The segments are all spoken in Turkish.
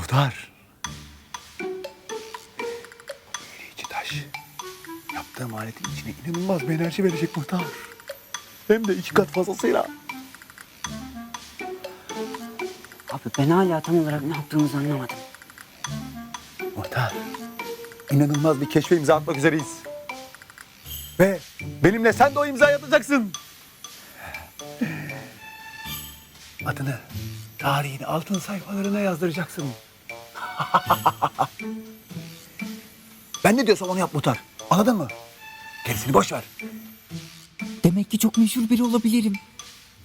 Muhtar. Büyüleyici taş. Yaptığım aletin içine inanılmaz bir enerji verecek muhtar. Hem de iki kat fazlasıyla. Abi ben hala tam olarak ne yaptığımızı anlamadım. Muhtar. İnanılmaz bir keşfe imza atmak üzereyiz. Ve benimle sen de o imzayı atacaksın. Adını tarihin altın sayfalarına yazdıracaksın. ben ne diyorsam onu yap Muhtar. Anladın mı? Gerisini boş ver. Demek ki çok meşhur biri olabilirim.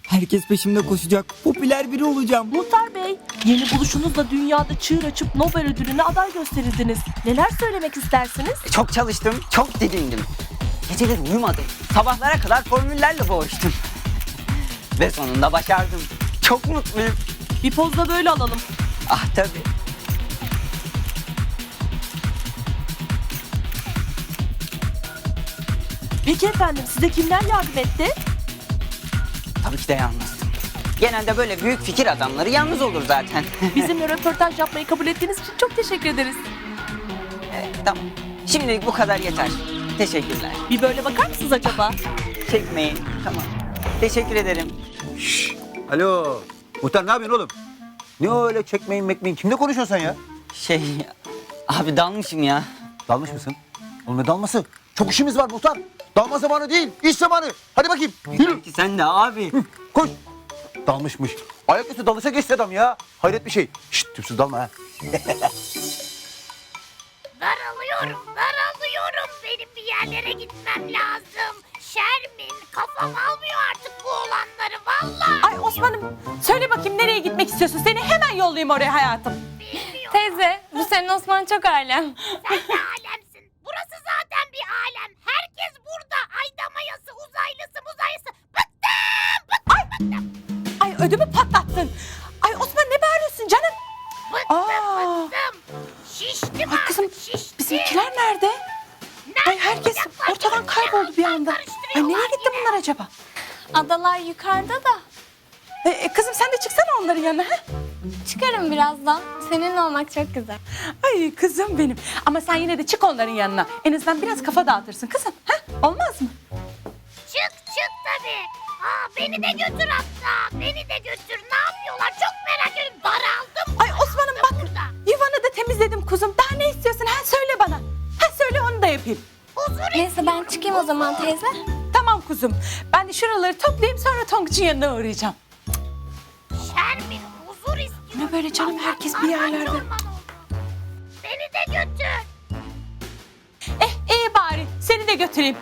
Herkes peşimde koşacak. Popüler biri olacağım. Muhtar Bey, yeni buluşunuzla dünyada çığır açıp Nobel ödülüne aday gösterildiniz. Neler söylemek istersiniz? Çok çalıştım, çok didindim. Geceleri uyumadım. Sabahlara kadar formüllerle boğuştum. Ve sonunda başardım. Çok mutluyum. Bir poz da böyle alalım. Ah tabii. Peki efendim, size kimler yardım etti? Tabii ki de yalnızdım. Genelde böyle büyük fikir adamları yalnız olur zaten. Bizimle röportaj yapmayı kabul ettiğiniz için çok teşekkür ederiz. tamam. Şimdilik bu kadar yeter. Teşekkürler. Bir böyle bakar mısınız acaba? Çekmeyin. Tamam. Teşekkür ederim. Alo. Muhtar ne yapıyorsun oğlum? Ne öyle çekmeyin mekmeyin? Kimle konuşuyorsun sen ya? Şey, abi dalmışım ya. Dalmış mısın? Oğlum ne dalması? Çok işimiz var Muhtar. Dalma zamanı değil, iş zamanı. Hadi bakayım. Yürü. Ki sen de abi. Koş. Dalmışmış. Ayaküstü dalışa geçti adam ya. Hayret bir şey. Şşt tüpsüz dalma ha. Daralıyorum, daralıyorum. Benim bir yerlere gitmem lazım. Şermin, kafam almıyor artık bu olanları vallahi. Ay Osman'ım söyle bakayım nereye gitmek istiyorsun? Seni hemen yollayayım oraya hayatım. Bilmiyorum. Teyze bu senin Osman çok alem. Sen de alemsin. Burası zaten bir alem. Herkes burada. Ayda mayası, uzaylısı, muzaylısı. Bıktım, bıktım, bıktım. Ay ödümü patlattın. Ay Osman ne bağırıyorsun canım? Bıktım, Aa. bıktım. Şiştim Ay artık, kızım şiştim. bizimkiler nerede? Ay herkes olacaklar? ortadan kayboldu bir anda. Ay nereye gitti yine? bunlar acaba? Adalar yukarıda da. E, e, kızım sen de çıksana onların yanına. ha? Çıkarım birazdan. Seninle olmak çok güzel. Ay kızım benim. Ama sen yine de çık onların yanına. En azından biraz kafa dağıtırsın kızım. Ha? Olmaz mı? Çık, çık tabii. Aa, beni de götür hatta. Beni de götür. Ne yapıyorlar? Çok merak ediyorum. Daraldım. Ay Osman'ım bak burada. yuvanı da temizledim kuzum. Daha ne istiyorsun? Ha söyle bana. Ha söyle onu da yapayım. Huzur Neyse ben çıkayım o zaman teyze. Tamam kuzum. Ben de şuraları toplayayım sonra Tonguç'un yanına uğrayacağım. Böyle canım, herkes bir yerlerde. Beni de götür. Eh iyi bari seni de götüreyim.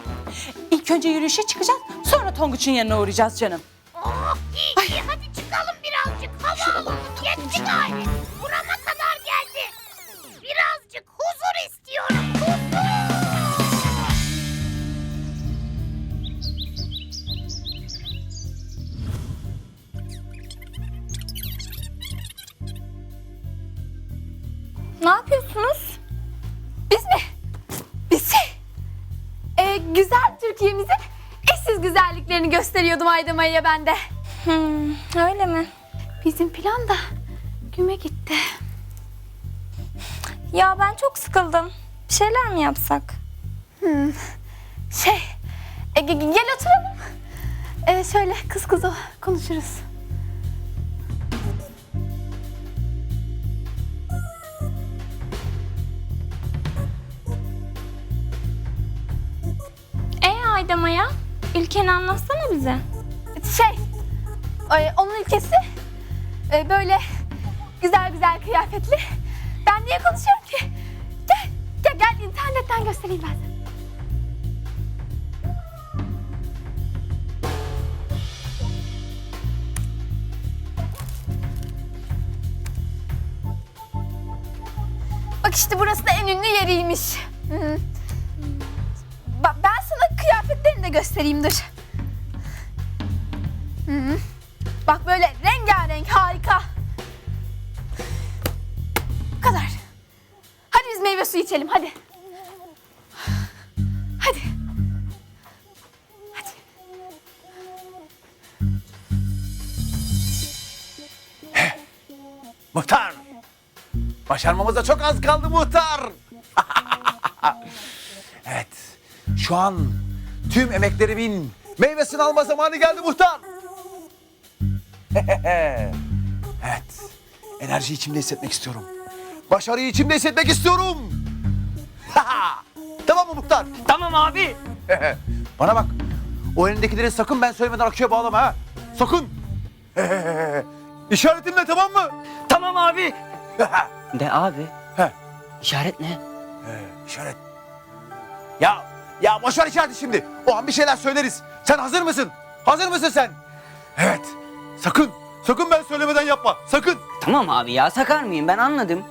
İlk önce yürüyüşe çıkacağız sonra Tonguç'un yanına uğrayacağız canım. Oh iyi iyi hadi çıkalım birazcık hava alalım. Yetti gayret. Güzelliklerini gösteriyordum Ayda Maya'ya ben de. Hmm, öyle mi? Bizim plan da güme gitti. Ya ben çok sıkıldım. Bir şeyler mi yapsak? Hmm, şey, e, ge- ge- gel oturalım. E, şöyle kız kıza konuşuruz. E Ayda Maya, ülkeni anlatsana bize. Şey, e, onun ülkesi e, böyle güzel güzel kıyafetli. Ben niye konuşuyorum ki? Gel, gel, gel internetten göstereyim ben. Bak işte burası da en ünlü yeriymiş. Hı. Göstereyim dur. Hı. Bak böyle rengarenk harika. Bu kadar. Hadi biz meyve suyu içelim hadi. Hadi. Hadi. Muhtar. Başarmamıza çok az kaldı muhtar. evet. Şu an tüm emeklerimin meyvesini alma zamanı geldi muhtar. evet. Enerjiyi içimde hissetmek istiyorum. Başarıyı içimde hissetmek istiyorum. tamam mı muhtar? Tamam abi. Bana bak. O elindekileri sakın ben söylemeden aküye bağlama ha. Sakın. İşaretimle tamam mı? Tamam abi. De abi. He. İşaret ne? İşaret. Ya ya boş ver işareti şimdi. O an bir şeyler söyleriz. Sen hazır mısın? Hazır mısın sen? Evet. Sakın. Sakın ben söylemeden yapma. Sakın. Tamam abi ya sakar mıyım ben anladım.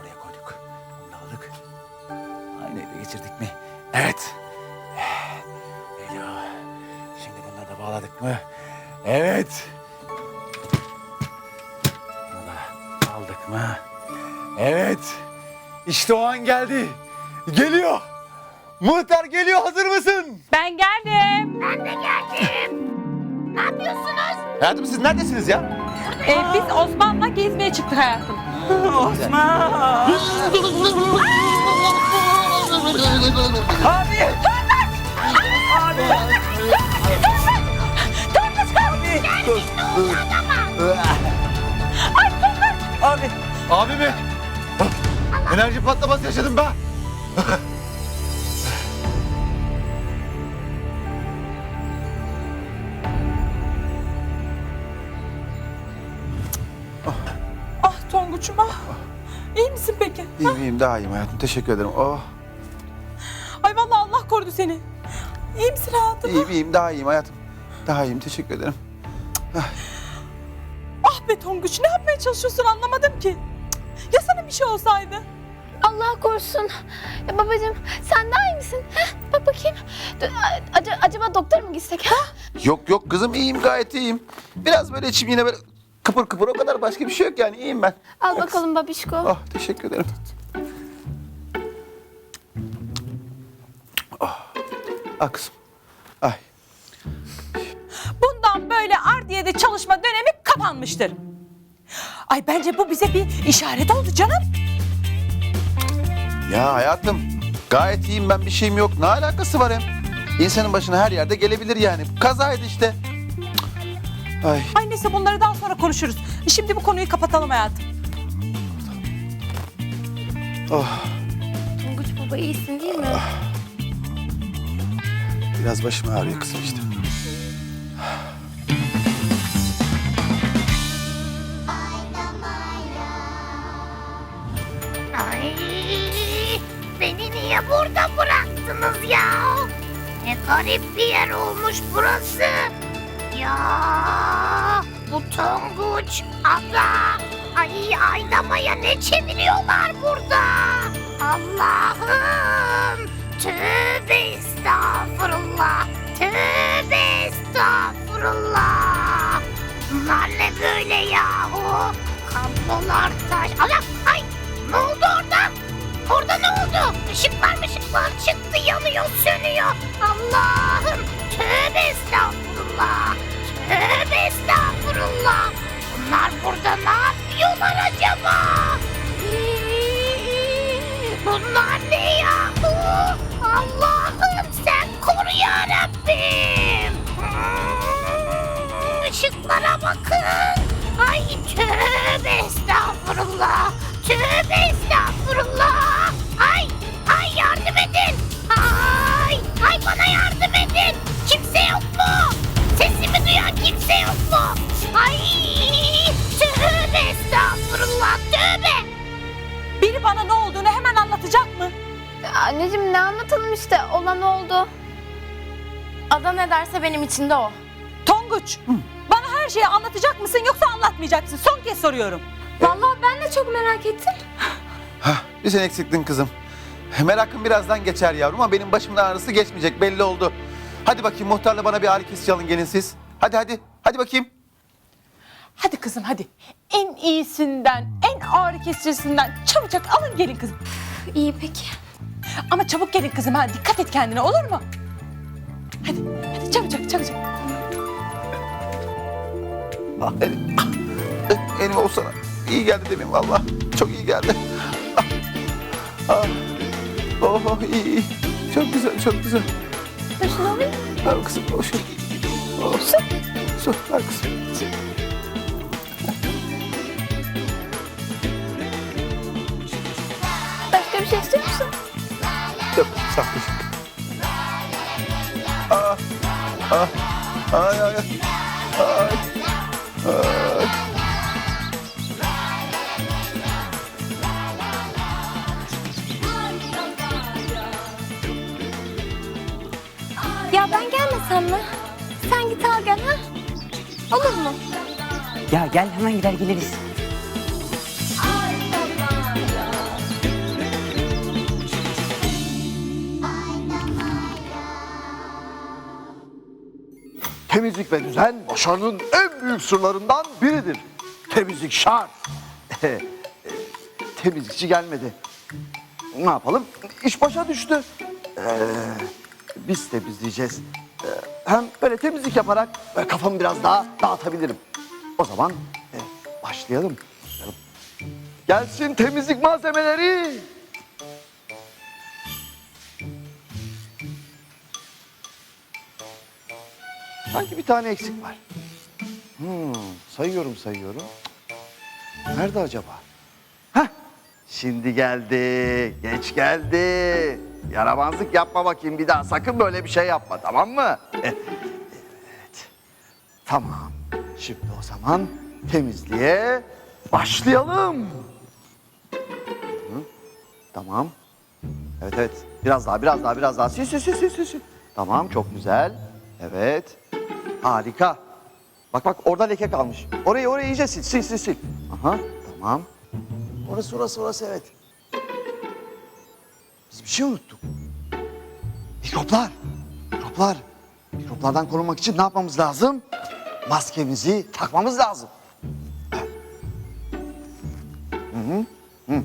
Buraya koyduk. Bunu aldık. Aynı ele geçirdik mi? Evet. Geliyor. Şimdi bunları da bağladık mı? Evet. Bunu da aldık mı? Evet. İşte o an geldi. Geliyor. Muhtar geliyor. Hazır mısın? Ben geldim. Ben de geldim. Ne yapıyorsunuz? Hayatım siz neredesiniz ya? Ee, biz Osman'la gezmeye çıktık hayatım. Osman. Abi. Abi. Abi. Abi mi? Enerji patlaması yaşadım ben. Ah Tonguç'um ah. İyi misin peki? İyiyim iyiyim daha iyiyim hayatım. Teşekkür ederim. Oh. Ay vallahi Allah korudu seni. İyi misin hayatım? İyiyim iyiyim daha iyiyim hayatım. Daha iyiyim teşekkür ederim. Ah be Tonguç ne yapmaya çalışıyorsun anlamadım ki. Ya sana bir şey olsaydı? Allah korusun. Ya babacığım sen daha iyi misin? Heh, bak bakayım. A- ac- acaba doktora mı gitsek? Ha? Yok yok kızım iyiyim gayet iyiyim. Biraz böyle içim yine böyle kıpır kıpır o kadar başka bir şey yok yani iyiyim ben. Al bakalım babişko. Ah teşekkür ederim. Ah, ah kızım. Ay. Bundan böyle Ardiye'de çalışma dönemi kapanmıştır. Ay bence bu bize bir işaret oldu canım. Ya hayatım gayet iyiyim ben bir şeyim yok. Ne alakası var hem? İnsanın başına her yerde gelebilir yani. Kazaydı işte. Cık. Ay. Ay neyse bunları daha sonra konuşuruz. Şimdi bu konuyu kapatalım hayatım. Oh, Tonguç baba iyisin değil mi? biraz başım ağrıyor kızım işte. Ay, beni niye burada bıraktınız ya? Ne garip bir yer olmuş burası. Ya bu Tonguç, Ada, ay Aydama'ya ne çeviriyorlar burada? Allah'ım, tövbe estağfurullah, tövbe estağfurullah. Bunlar ne böyle yahu? Kablolar taş. Allah ay ne oldu orada? Orada ne oldu? Işıklar ışıklar çıktı yanıyor sönüyor. Allah'ım tövbe estağfurullah. Tövbe estağfurullah. Bunlar burada ne yapıyorlar acaba? Bunlar ne yahu? Allah'ım sen koru ya Rabbim. Hmm, Işıklara bakın. Ay tövbe estağfurullah. Tövbe estağfurullah. Ay ay yardım edin. Ay ay bana yardım edin. Kimse yok mu? Sesimi duyan kimse yok mu? Ay tövbe estağfurullah tövbe. Biri bana ne olduğunu hemen anlatacak mı? Anneciğim ne anlatalım işte olan oldu. Ada ne derse benim için de o. Tonguç, bana her şeyi anlatacak mısın yoksa anlatmayacak mısın? Son kez soruyorum. Vallahi ben de çok merak ettim. Hah, bir sen eksiktin kızım. Merakım birazdan geçer yavrum ama benim başımın ağrısı geçmeyecek belli oldu. Hadi bakayım muhtarla bana bir ağrı kesici alın gelin siz. Hadi hadi. Hadi bakayım. Hadi kızım hadi. En iyisinden, en ağrı kesicisinden çabucak alın gelin kızım. İyi peki. Ama çabuk gelin kızım ha. Dikkat et kendine olur mu? Hadi, hadi çabucak çabucak. Ah, elim, ah, elim olsana. İyi geldi demin valla. Çok iyi geldi. Ah, ah. Oh iyi iyi. Çok güzel çok güzel. Şunu alayım. Ver kızım o şey. Oh. Su. Su ver kızım. Başka bir şey istiyor musun? Yok sağ ol. Ah, ah, ay ay ay. Ay. Ay. Gel hemen gider geliriz. Temizlik ve düzen başarının en büyük sırlarından biridir. Temizlik şart. Temizlikçi gelmedi. Ne yapalım? İş başa düştü. Ee, biz temizleyeceğiz. Ee, hem böyle temizlik yaparak kafamı biraz daha dağıtabilirim. O zaman e, başlayalım. Gelsin temizlik malzemeleri. Sanki bir tane eksik var. Hmm, sayıyorum sayıyorum. Nerede acaba? Hah, şimdi geldi. Geç geldi. Yaramazlık yapma bakayım bir daha. Sakın böyle bir şey yapma tamam mı? Evet. Tamam. Şimdi o zaman temizliğe başlayalım. Hı, Tamam. Evet evet. Biraz daha, biraz daha, biraz daha. Sil, sil, sil, sil, sil. Tamam, çok güzel. Evet. Harika. Bak bak orada leke kalmış. Orayı orayı iyice sil, sil, sil, sil. Aha, tamam. Orası, orası, orası evet. Biz bir şey unuttuk. Mikroplar. Mikroplar. Mikroplardan korunmak için ne yapmamız lazım? Maskemizi takmamız lazım. Ya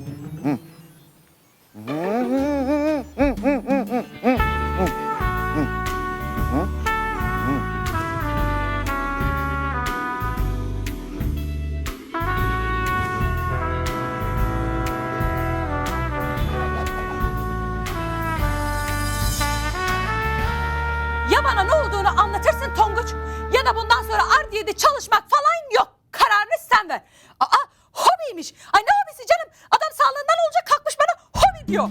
bundan sonra Ardiye'de çalışmak falan yok. Kararını sen ver. Aa hobiymiş. Ay ne hobisi canım? Adam sağlığından olacak kalkmış bana hobi diyor.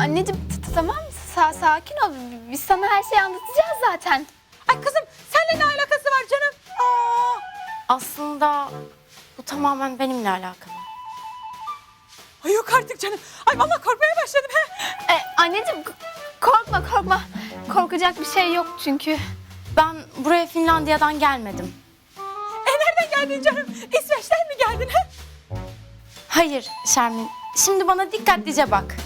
Anneciğim t- t- tamam sa- sakin ol. Biz sana her şeyi anlatacağız zaten. Ay kızım seninle ne alakası var canım? Aa, Aslında bu tamamen benimle alakalı. ay yok artık canım. Ay vallahi korkmaya başladım. He. E, anneciğim korkma korkma. Korkacak bir şey yok çünkü. Ben buraya Finlandiya'dan gelmedim. E nereden geldin canım? İsveç'ten mi geldin? He? Hayır Şermin, şimdi bana dikkatlice bak.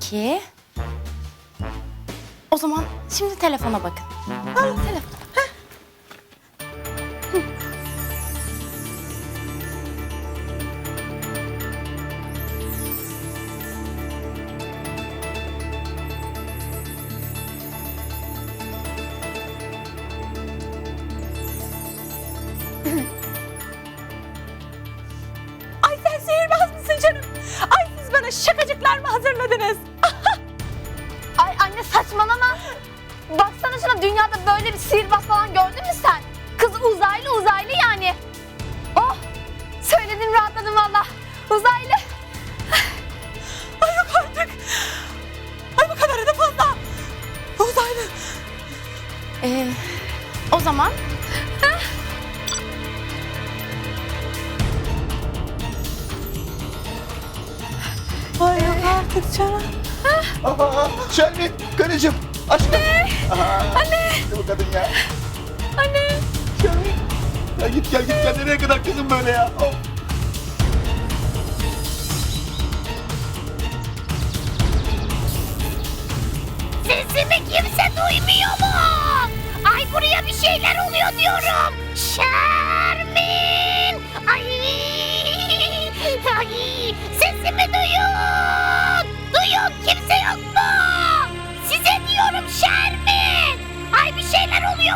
Peki. O zaman şimdi telefona bakın. Al telefon. Şuna dünyada böyle bir sihirbaz falan gördün mü sen? Kız uzaylı uzaylı yani. Oh söyledim rahatladım valla. Uzaylı. Ay yok artık. Ay bu kadarı da fazla. Uzaylı. Ee, o zaman Ay yok artık canım. Aa, Şermin, karıcığım. Anne! Anne! Bu kadın ya. Anne! Gel. Ya git gel git gel. Nereye kadar kızım böyle ya? Of. Sesimi kimse duymuyor mu? Ay buraya bir şeyler oluyor diyorum. Şermin! Ay! Ay! Sesimi duyun! Duyun kimse yok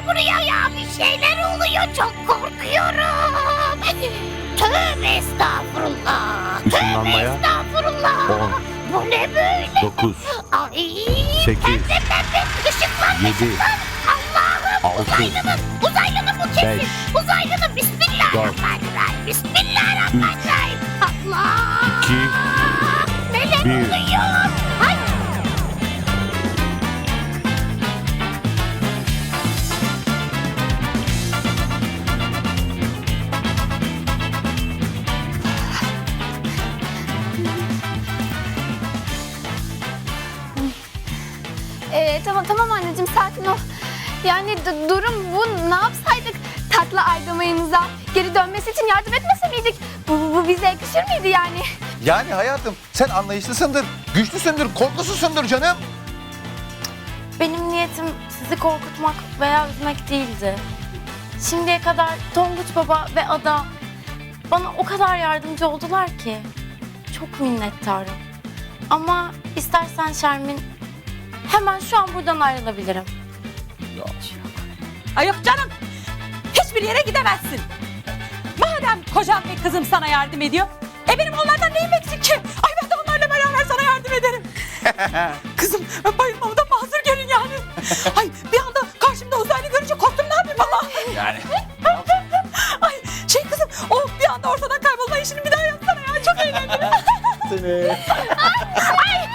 buraya ya. Bir şeyler oluyor. Çok korkuyorum. Tövbe estağfurullah. Tövbe Işınlanmaya estağfurullah. on, Bu ne böyle? 9, Ay. Sekiz, Pembe pembe ışıklar yedi, ışıklar. Allah'ım altı, uzaylının uzaylının bu kesin. beş, Uzaylının bismillahirrahmanirrahim. Bismillahirrahmanirrahim. Allah. iki, Neler bir. oluyor? Ay. Ee, tamam tamam anneciğim sakin ol. Yani d- durum bu ne yapsaydık? Tatlı Aydamay'ımıza geri dönmesi için yardım etmese miydik? Bu, bu, bu bize yakışır mıydı yani? Yani hayatım sen anlayışlısındır, güçlüsündür, korkusuzsundur canım. Benim niyetim sizi korkutmak veya üzmek değildi. Şimdiye kadar Tonguç Baba ve Ada bana o kadar yardımcı oldular ki. Çok minnettarım. Ama istersen Şermin hemen şu an buradan ayrılabilirim. Ay yok canım. Hiçbir yere gidemezsin. Madem kocam ve kızım sana yardım ediyor. E benim onlardan neyim eksik ki? Ay ben de onlarla beraber sana yardım ederim. kızım bayılmamda mazur görün yani. Ay bir anda karşımda uzaylı görünce korktum ne yapayım valla. Yani. Ay şey kızım o bir anda ortadan kaybolma işini bir daha yapsana ya. Çok eğlenceli. Seni. Ben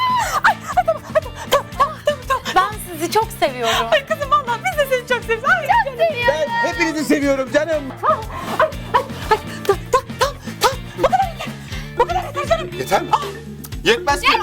sizi çok seviyorum. Ay kızım valla biz de seni çok seviyoruz. Ay, çok seviyorum. Ben hepinizi seviyorum canım. Tamam tamam tamam. Bu kadar yeter. Bu kadar yeter canım. Yeter mi? Yetmez ki. Düş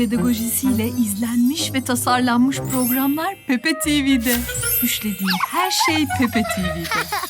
pedagojisiyle izlenmiş ve tasarlanmış programlar Pepe TV'de. Düşlediğin her şey Pepe TV'de.